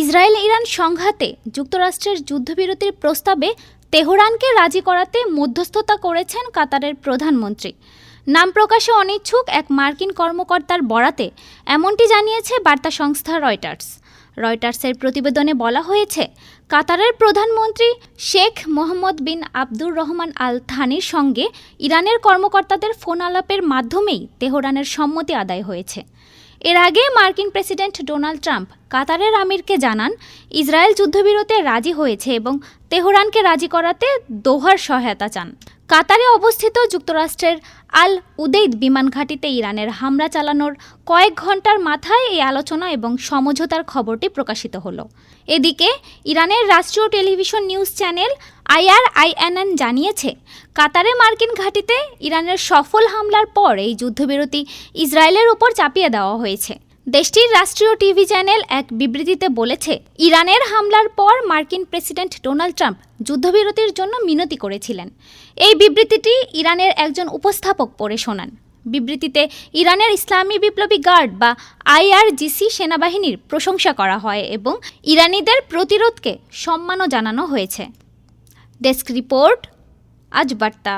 Israel Iran সংঘাতে যুক্তরাষ্ট্রের যুদ্ধবিরতির প্রস্তাবে তেহরানকে রাজি করাতে মধ্যস্থতা করেছেন কাতারের প্রধানমন্ত্রী। নাম প্রকাশে অনিচ্ছুক এক মার্কিন কর্মকর্তার বরাতে এমনটি জানিয়েছে বার্তা সংস্থা রয়টার্স। রয়টার্সের প্রতিবেদনে বলা হয়েছে, কাতারের প্রধানমন্ত্রী শেখ মোহাম্মদ বিন আব্দুর রহমান আল থানির সঙ্গে ইরানের কর্মকর্তাদের ফোন আলাপের মাধ্যমেই তেহরানের সম্মতি আদায় হয়েছে। এর আগে মার্কিন প্রেসিডেন্ট ডোনাল্ড ট্রাম্প কাতারের আমিরকে জানান, ইসরায়েল যুদ্ধবিরতে রাজি হয়েছে এবং তেহরানকে রাজি করাতে দোহার সহায়তা চান। কাতারে অবস্থিত যুক্তরাষ্ট্রের আল উদেইদ বিমান ঘাঁটিতে ইরানের হামলা চালানোর কয়েক ঘণ্টার মাথায় এই আলোচনা এবং সমঝোতার খবরটি প্রকাশিত হলো। এদিকে, ইরানের রাষ্ট্রীয় টেলিভিশন নিউজ চ্যানেল আইআরআইএনএন জানিয়েছে, কাতারে মার্কিন ঘাঁটিতে ইরানের সফল হামলার পর এই যুদ্ধবিরতি ইসরায়েলের উপর চাপিয়ে দেওয়া হয়েছে। দেশটির রাষ্ট্রীয় টিভি চ্যানেল এক বিবৃতিতে বলেছে, ইরানের হামলার পর মার্কিন প্রেসিডেন্ট ডোনাল্ড ট্রাম্প যুদ্ধবিরতির জন্য মিনতি করেছিলেন। এই বিবৃতিটি ইরানের একজন উপস্থাপক পড়ে শোনান। বিবৃতিতে ইরানের ইসলামী বিপ্লবী গার্ড বা আইআরজিসি সেনাবাহিনীর প্রশংসা করা হয় এবং ইরানিদের প্রতিরোধকে সম্মানও জানানো হয়েছে। ডেস্ক রিপোর্ট, আজ বার্তা।